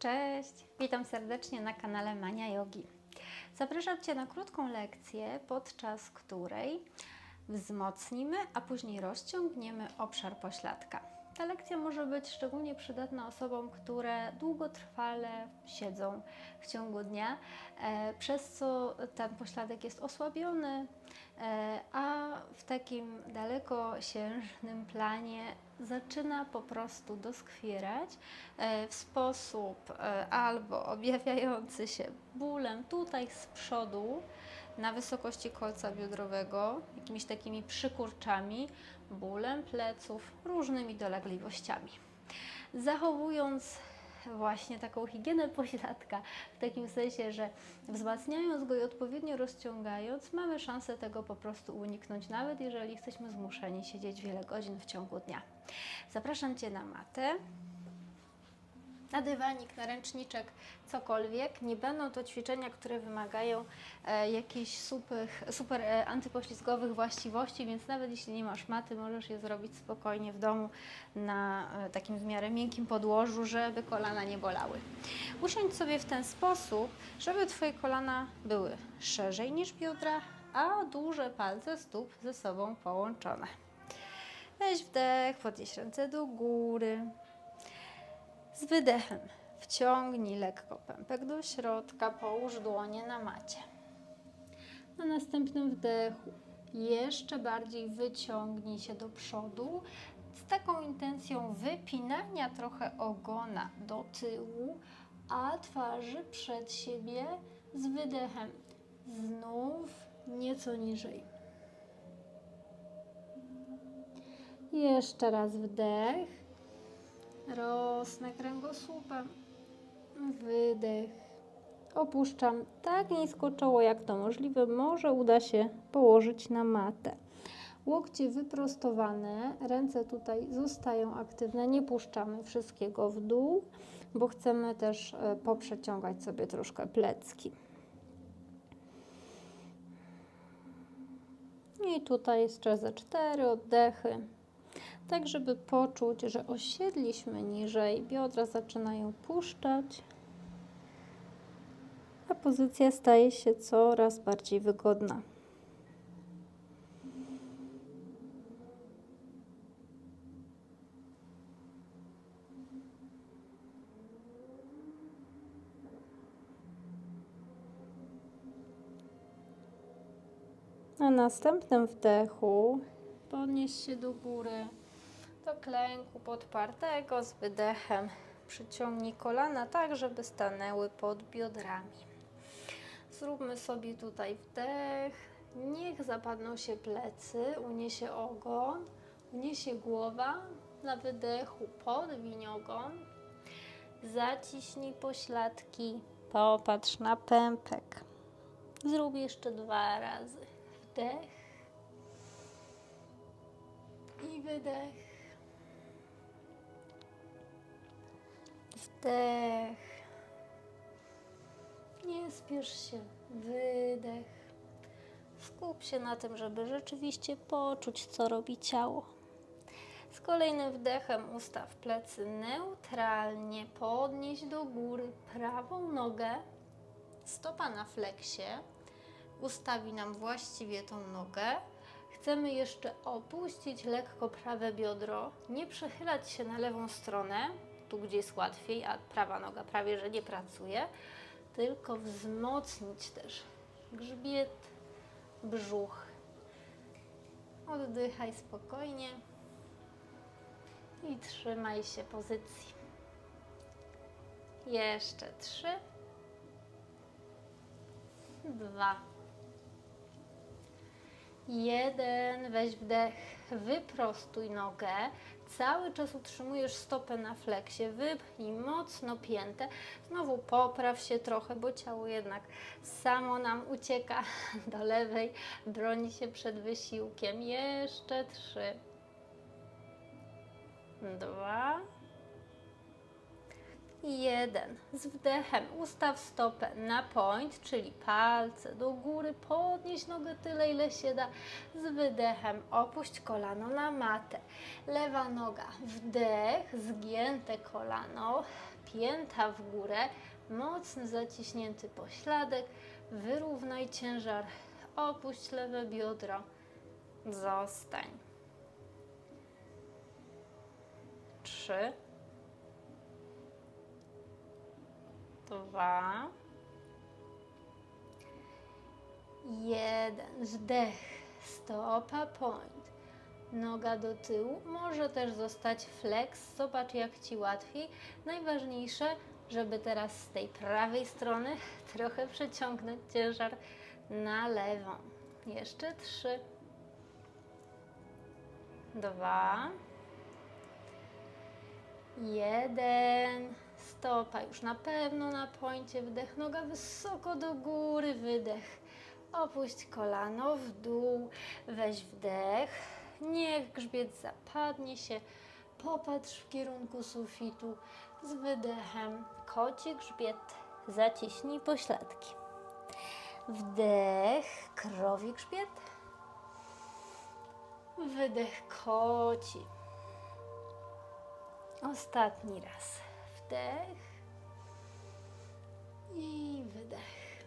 Cześć, witam serdecznie na kanale Mania Yogi. Zapraszam Cię na krótką lekcję, podczas której wzmocnimy, a później rozciągniemy obszar pośladka. Ta lekcja może być szczególnie przydatna osobom, które długotrwale siedzą w ciągu dnia, e, przez co ten pośladek jest osłabiony, a w takim dalekosiężnym planie zaczyna po prostu doskwierać e, w sposób e, albo objawiający się bólem tutaj z przodu, na wysokości kolca biodrowego, jakimiś takimi przykurczami, bólem pleców, różnymi dolegliwościami. Zachowując właśnie taką higienę pośladka, w takim sensie, że wzmacniając go i odpowiednio rozciągając, mamy szansę tego po prostu uniknąć, nawet jeżeli jesteśmy zmuszeni siedzieć wiele godzin w ciągu dnia. Zapraszam Cię na matę na dywanik, na ręczniczek, cokolwiek. Nie będą to ćwiczenia, które wymagają e, jakichś super, super e, antypoślizgowych właściwości, więc nawet jeśli nie masz maty, możesz je zrobić spokojnie w domu na e, takim w miarę miękkim podłożu, żeby kolana nie bolały. Usiądź sobie w ten sposób, żeby Twoje kolana były szerzej niż biodra, a duże palce stóp ze sobą połączone. Weź wdech, podnieś ręce do góry. Z wydechem wciągnij lekko pępek do środka, połóż dłonie na macie. Na następnym wdechu jeszcze bardziej wyciągnij się do przodu z taką intencją wypinania trochę ogona do tyłu, a twarzy przed siebie z wydechem znów nieco niżej. Jeszcze raz wdech. Rosnę kręgosłupem. Wydech. Opuszczam tak nisko czoło, jak to możliwe. Może uda się położyć na matę. Łokcie wyprostowane, ręce tutaj zostają aktywne. Nie puszczamy wszystkiego w dół, bo chcemy też e, poprzeciągać sobie troszkę plecki. I tutaj jeszcze ze cztery oddechy tak żeby poczuć, że osiedliśmy niżej, biodra zaczynają puszczać, a pozycja staje się coraz bardziej wygodna. Na następnym wdechu podnieś się do góry do klęku podpartego z wydechem. Przyciągnij kolana tak, żeby stanęły pod biodrami. Zróbmy sobie tutaj wdech. Niech zapadną się plecy, uniesie ogon, uniesie głowa. Na wydechu podwiń ogon. Zaciśnij pośladki. Popatrz na pępek. Zrób jeszcze dwa razy. Wdech i wydech. Wdech. Nie spiesz się. Wydech. Skup się na tym, żeby rzeczywiście poczuć, co robi ciało. Z kolejnym wdechem ustaw plecy neutralnie, podnieś do góry prawą nogę, stopa na fleksie, ustawi nam właściwie tą nogę. Chcemy jeszcze opuścić lekko prawe biodro, nie przechylać się na lewą stronę, tu gdzie jest łatwiej, a prawa noga prawie że nie pracuje, tylko wzmocnić też grzbiet, brzuch. Oddychaj spokojnie i trzymaj się pozycji. Jeszcze trzy, dwa, jeden. Weź wdech, wyprostuj nogę, cały czas utrzymujesz stopę na fleksie, wypchnij mocno piętę, znowu popraw się trochę, bo ciało jednak samo nam ucieka. Do lewej, broni się przed wysiłkiem. Jeszcze trzy, dwa, Jeden. Z wdechem ustaw stopę na point, czyli palce do góry, podnieś nogę tyle, ile się da. Z wydechem opuść kolano na matę. Lewa noga, wdech, zgięte kolano, pięta w górę, mocny zaciśnięty pośladek, wyrównaj ciężar, opuść lewe biodro, zostań. Trzy. Dwa, jeden, wdech, stopa point, noga do tyłu, może też zostać flex, zobacz jak Ci łatwiej. Najważniejsze, żeby teraz z tej prawej strony trochę przeciągnąć ciężar na lewą. Jeszcze trzy, dwa, jeden, stopa już na pewno na pońcie, wdech, noga wysoko do góry, wydech. Opuść kolano w dół, weź wdech, niech grzbiet zapadnie się, popatrz w kierunku sufitu z wydechem, koci grzbiet, zaciśnij pośladki. Wdech, krowi grzbiet, wydech, koci. Ostatni raz. Wdech i wydech.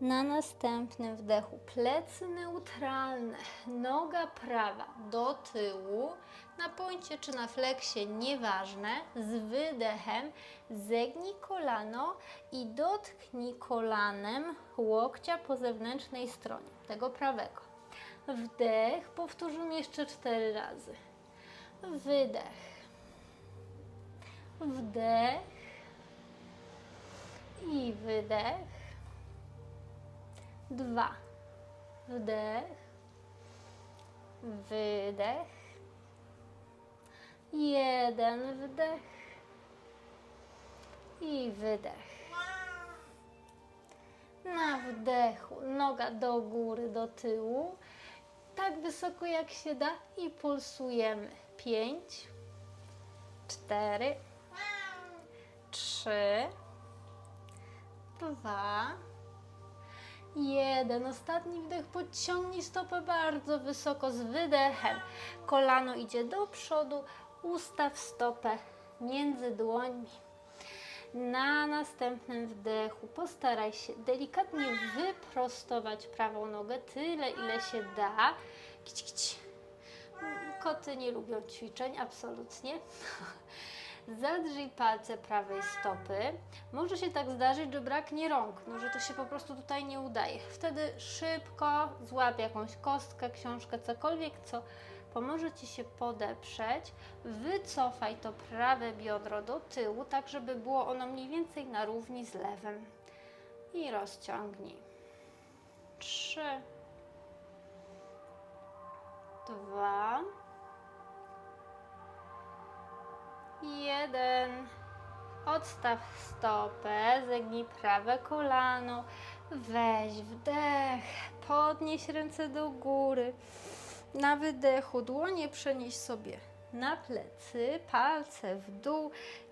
Na następnym wdechu plecy neutralne, noga prawa do tyłu, na pońcie czy na fleksie, nieważne, z wydechem zegnij kolano i dotknij kolanem łokcia po zewnętrznej stronie, tego prawego. Wdech, powtórzymy jeszcze cztery razy. Wydech wdech i wydech. Dwa. Wdech, wydech. Jeden wdech i wydech. Na wdechu noga do góry, do tyłu, tak wysoko jak się da i pulsujemy. Pięć, cztery, trzy, dwa, jeden. Ostatni wdech. Podciągnij stopę bardzo wysoko z wydechem. Kolano idzie do przodu. Ustaw stopę między dłońmi. Na następnym wdechu postaraj się delikatnie wyprostować prawą nogę tyle, ile się da. Kić, kić. Koty nie lubią ćwiczeń, absolutnie. Zadrzyj palce prawej stopy. Może się tak zdarzyć, że braknie rąk, no, że to się po prostu tutaj nie udaje. Wtedy szybko złap jakąś kostkę, książkę, cokolwiek, co pomoże Ci się podeprzeć. Wycofaj to prawe biodro do tyłu, tak żeby było ono mniej więcej na równi z lewym. I rozciągnij. Trzy. Dwa. Jeden. Odstaw stopę, zegnij prawe kolano, weź wdech, podnieś ręce do góry. Na wydechu dłonie przenieś sobie na plecy, palce w dół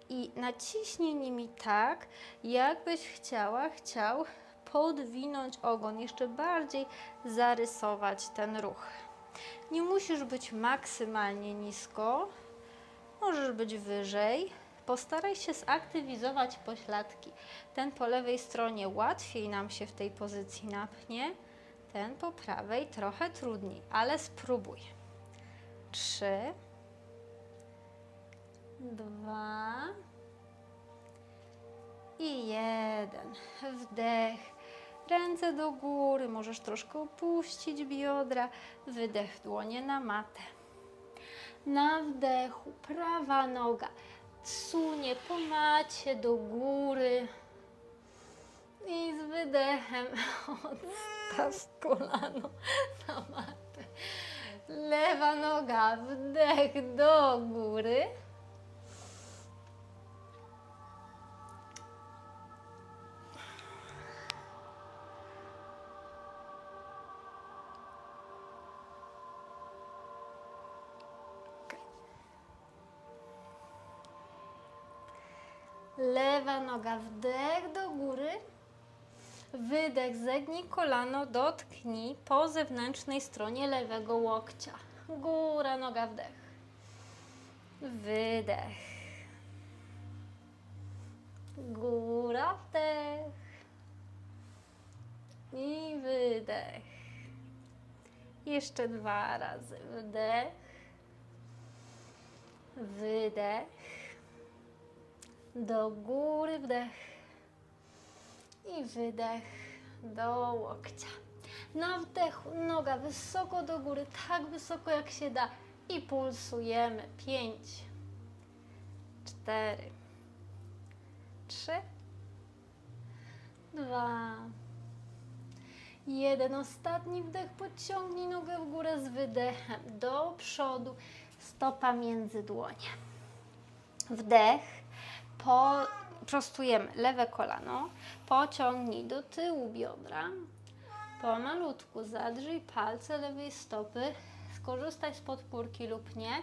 i naciśnij nimi tak, jakbyś chciała, chciał podwinąć ogon, jeszcze bardziej zarysować ten ruch. Nie musisz być maksymalnie nisko, możesz być wyżej. Postaraj się zaktywizować pośladki. Ten po lewej stronie łatwiej nam się w tej pozycji napnie, ten po prawej trochę trudniej, ale spróbuj. Trzy, dwa i jeden. Wdech. Ręce do góry, możesz troszkę opuścić biodra. Wydech, dłonie na matę. Na wdechu prawa noga sunie po macie do góry. I z wydechem odstaw kolano na matę. Lewa noga, wdech do góry. Lewa noga, wdech do góry. Wydech, zegnij kolano, dotknij po zewnętrznej stronie lewego łokcia. Góra, noga, wdech. Wydech. Góra, wdech. I wydech. Jeszcze dwa razy. Wdech. Wydech. Do góry wdech. I wydech do łokcia. Na wdechu noga wysoko do góry, tak wysoko jak się da. I pulsujemy. Pięć, cztery, trzy, dwa, jeden. Ostatni wdech. Podciągnij nogę w górę z wydechem. Do przodu. Stopa między dłonie. Wdech. Po, prostujemy lewe kolano. Pociągnij do tyłu biodra. Pomalutku zadrzyj palce lewej stopy. Skorzystaj z podpórki lub nie.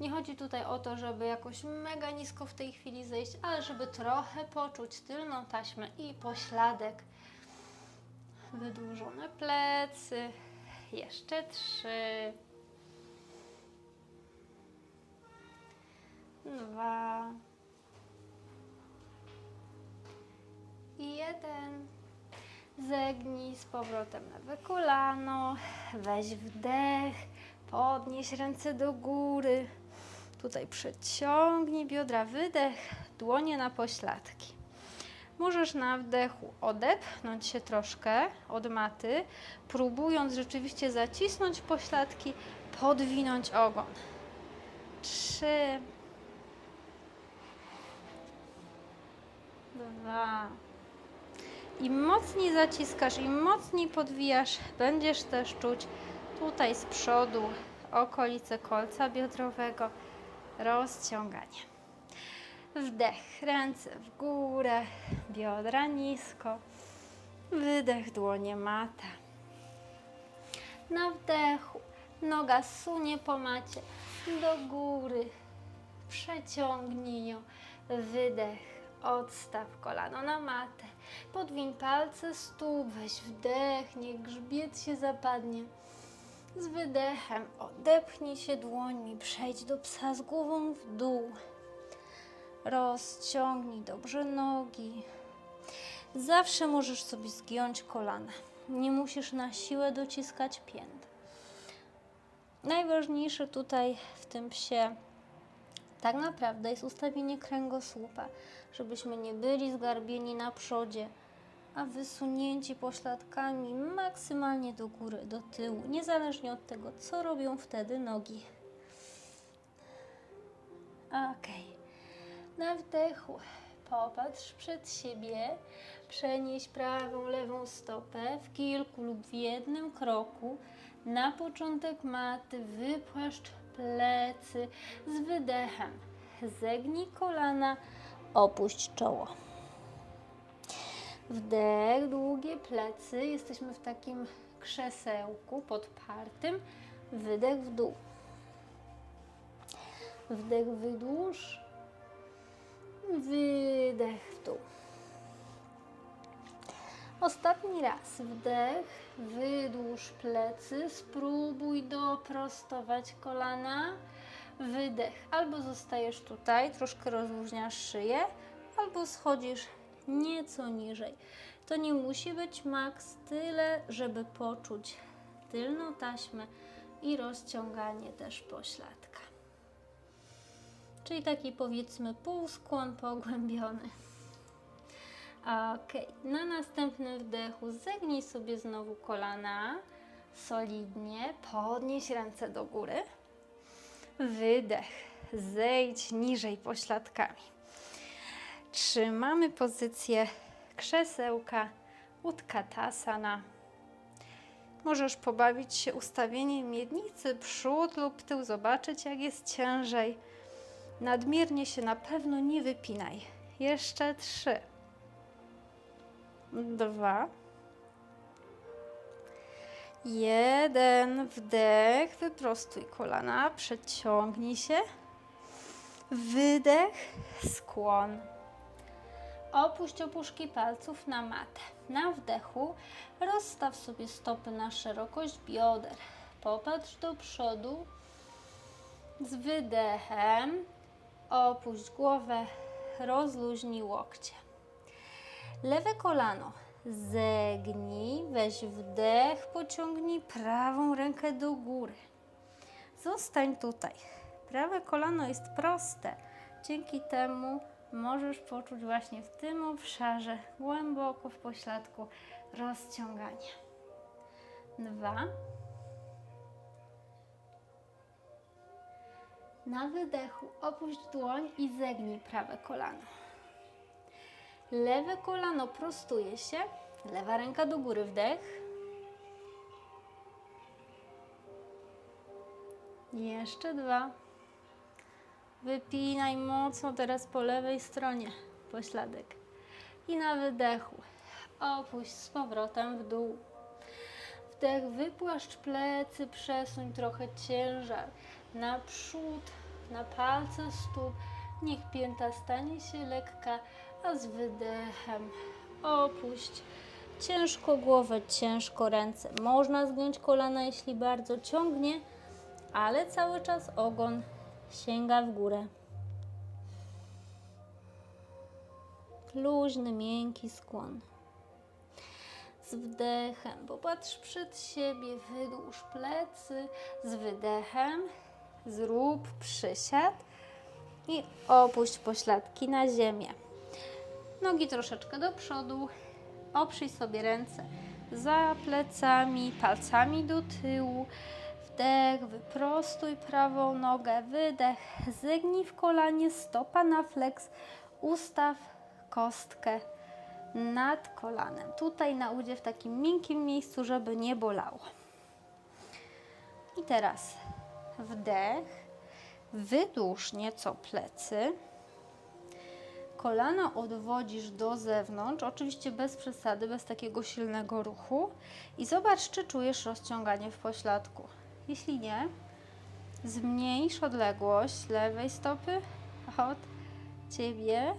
Nie chodzi tutaj o to, żeby jakoś mega nisko w tej chwili zejść, ale żeby trochę poczuć tylną taśmę i pośladek. Wydłużone plecy. Jeszcze trzy. Dwa. I jeden. Zegnij z powrotem lewe kolano. Weź wdech. Podnieś ręce do góry. Tutaj przeciągnij biodra, wydech, dłonie na pośladki. Możesz na wdechu odepchnąć się troszkę od maty, próbując rzeczywiście zacisnąć pośladki, podwinąć ogon. Trzy, dwa. Im mocniej zaciskasz, im mocniej podwijasz, będziesz też czuć tutaj z przodu okolice kolca biodrowego rozciąganie. Wdech, ręce w górę, biodra nisko. Wydech, dłonie mata. Na wdechu noga sunie po macie do góry. Przeciągnij ją. Wydech, odstaw kolano na matę. Podwiń palce stóp, weź wdech, niech grzbiet się zapadnie. Z wydechem odepchnij się dłońmi, przejdź do psa z głową w dół. Rozciągnij dobrze nogi. Zawsze możesz sobie zgiąć kolana. Nie musisz na siłę dociskać pięt. Najważniejsze tutaj w tym psie tak naprawdę jest ustawienie kręgosłupa, żebyśmy nie byli zgarbieni na przodzie, a wysunięci pośladkami maksymalnie do góry, do tyłu, niezależnie od tego, co robią wtedy nogi. Ok. Na wdechu popatrz przed siebie, przenieś prawą, lewą stopę w kilku lub w jednym kroku na początek maty, wypłaszcz plecy z wydechem. Zegnij kolana, opuść czoło. Wdech, długie plecy. Jesteśmy w takim krzesełku podpartym. Wydech w dół. Wdech wydłuż. Wydech w dół. Ostatni raz. Wdech, wydłuż plecy. Spróbuj doprostować kolana. Wydech. Albo zostajesz tutaj, troszkę rozluźniasz szyję, albo schodzisz nieco niżej. To nie musi być maks tyle, żeby poczuć tylną taśmę i rozciąganie też pośladka. Czyli taki powiedzmy półskłon pogłębiony. Ok, na następnym wdechu zegnij sobie znowu kolana solidnie, podnieś ręce do góry. Wydech, zejdź niżej pośladkami. Trzymamy pozycję krzesełka Utkatasana. Możesz pobawić się ustawieniem miednicy, przód lub tył, zobaczyć jak jest ciężej. Nadmiernie się na pewno nie wypinaj. Jeszcze trzy, dwa, jeden. Wdech, wyprostuj kolana, przeciągnij się. Wydech, skłon. Opuść opuszki palców na matę. Na wdechu rozstaw sobie stopy na szerokość bioder. Popatrz do przodu. Z wydechem opuść głowę, rozluźnij łokcie. Lewe kolano zegnij, weź wdech, pociągnij prawą rękę do góry. Zostań tutaj. Prawe kolano jest proste. Dzięki temu możesz poczuć właśnie w tym obszarze głęboko w pośladku rozciąganie. Dwa. Na wydechu opuść dłoń i zegnij prawe kolano. Lewe kolano prostuje się, lewa ręka do góry, wdech. Jeszcze dwa. Wypinaj mocno teraz po lewej stronie pośladek. I na wydechu opuść z powrotem w dół. Wdech, wypłaszcz plecy, przesuń trochę ciężar naprzód, na palce stóp. Niech pięta stanie się lekka, a z wydechem opuść ciężko głowę, ciężko ręce. Można zgiąć kolana, jeśli bardzo ciągnie, ale cały czas ogon sięga w górę. Luźny, miękki skłon. Z wdechem popatrz przed siebie, wydłuż plecy. Z wydechem zrób przysiad i opuść pośladki na ziemię. Nogi troszeczkę do przodu. Oprzyj sobie ręce za plecami, palcami do tyłu. Wdech, wyprostuj prawą nogę, wydech, zegnij w kolanie, stopa na flex, ustaw kostkę nad kolanem. Tutaj na udzie w takim miękkim miejscu, żeby nie bolało. I teraz wdech, wydłuż nieco plecy. Kolana odwodzisz do zewnątrz, oczywiście bez przesady, bez takiego silnego ruchu. I zobacz, czy czujesz rozciąganie w pośladku. Jeśli nie, zmniejsz odległość lewej stopy od ciebie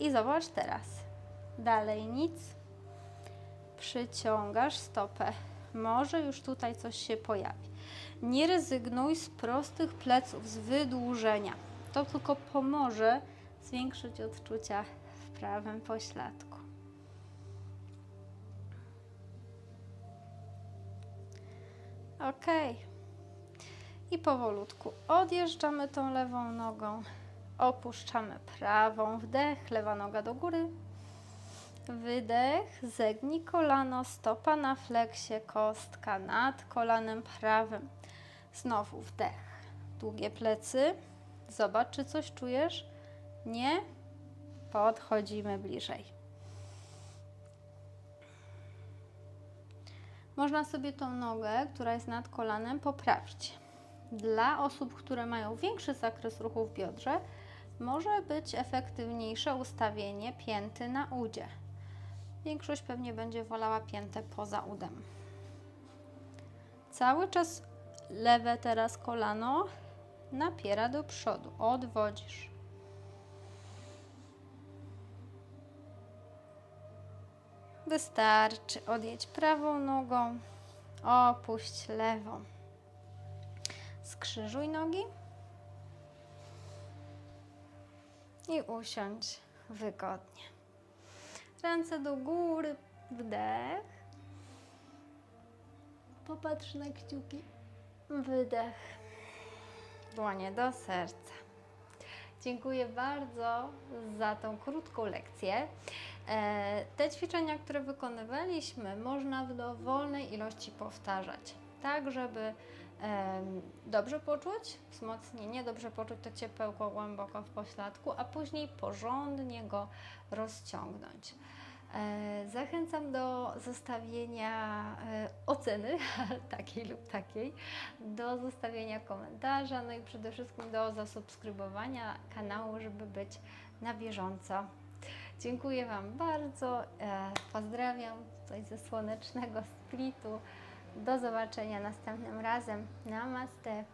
i zobacz teraz. Dalej nic. Przyciągasz stopę. Może już tutaj coś się pojawi. Nie rezygnuj z prostych pleców, z wydłużenia. To tylko pomoże zwiększyć odczucia w prawym pośladku. Ok. I powolutku odjeżdżamy tą lewą nogą, opuszczamy prawą, wdech, lewa noga do góry, wydech, zegnij kolano, stopa na fleksie, kostka nad kolanem prawym. Znowu wdech, długie plecy, zobacz czy coś czujesz, nie? Podchodzimy bliżej. Można sobie tą nogę, która jest nad kolanem, poprawić. Dla osób, które mają większy zakres ruchu w biodrze, może być efektywniejsze ustawienie pięty na udzie. Większość pewnie będzie wolała piętę poza udem. Cały czas lewe teraz kolano napiera do przodu, odwodzisz. Wystarczy. Odjedź prawą nogą, opuść lewą. Skrzyżuj nogi i usiądź wygodnie. Ręce do góry, wdech. Popatrz na kciuki, wydech. Dłonie do serca. Dziękuję bardzo za tą krótką lekcję. E, Te ćwiczenia, które wykonywaliśmy, można w dowolnej ilości powtarzać, tak żeby dobrze poczuć wzmocnienie, dobrze poczuć to ciepełko głęboko w pośladku, a później porządnie go rozciągnąć. E, Zachęcam do zostawienia e, oceny takiej lub takiej, do zostawienia komentarza, no i przede wszystkim do zasubskrybowania kanału, żeby być na bieżąco. Dziękuję Wam bardzo. e, Pozdrawiam tutaj ze słonecznego splitu. Do zobaczenia następnym razem. Namaste.